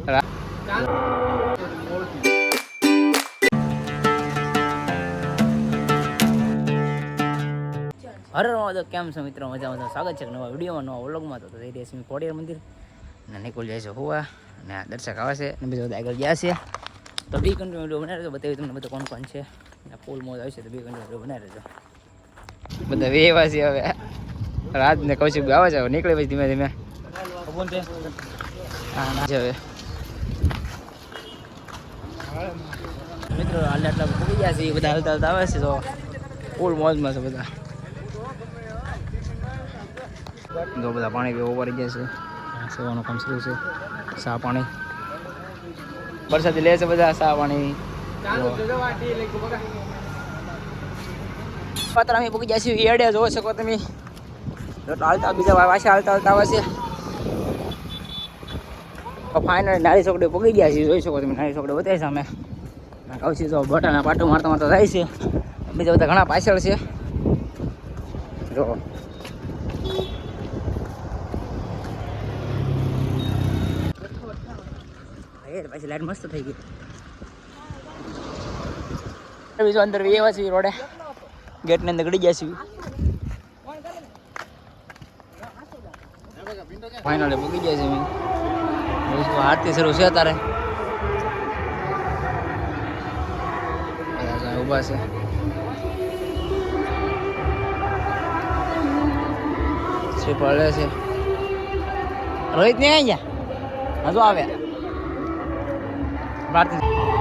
હર તો કેમ છો મિત્રો મજા મજા સ્વાગત છે નવા વિડીયોમાં નવા વ્લોગમાં તો જઈ રહ્યા છીએ કોડિયાર મંદિર અને નિકુલ જાય છે હોવા અને આ દર્શક આવે છે બીજા બધા આગળ ગયા છે તો બી કન્ટિન્યુ વીડિયો બનાવી રહેજો બતાવી તમને બધું કોણ કોણ છે અને ફૂલ મોજ આવશે તો બી કન્ટિન્યુ વીડિયો બનાવી રહ્યો બધા વેવા છે હવે રાત ને કૌશિક આવે છે નીકળે પછી ધીમે ધીમે ના હવે મિત્રો હાલ આટલા પૂકી ગયા છે બધા હાલતા હાલતા આવે છે, તો ફૂલ મોજમાં છે બધા. જો બધા પાણી બી રહી ગયા છે. સેવાનું કામ શરૂ છે. સા પાણી. વરસાદી લે છે બધા સા પાણી. પાત્ર અમે પૂકી ગયા છે એડે જોઈ શકો તમે. હાલતા, બીજા પાછા હાલતા હાલતા આવે છે. ફાઇનલ નારી ચોકડી પૂકી ગયા છીએ, જોઈ શકો તમે નારી ચોકડી બતાવી સામે કૌશી તો બટાના પાટું મારતા મારતા જાય છે. બીજા બધા ઘણા પાછળ છે. જો. પછી લાઈટ મસ્ત થઈ ગઈ. બીજું અંદર એવા છે રોડે. ગેટની અંદર ગડી ગયા છીએ. ફાઇનલી મૂકી ગયા છે જોઈશું આરતી શરૂ છે તારે ઊભા છે શ્રી પડે છે રોહિત ને ગયા હજુ આવે ભારતી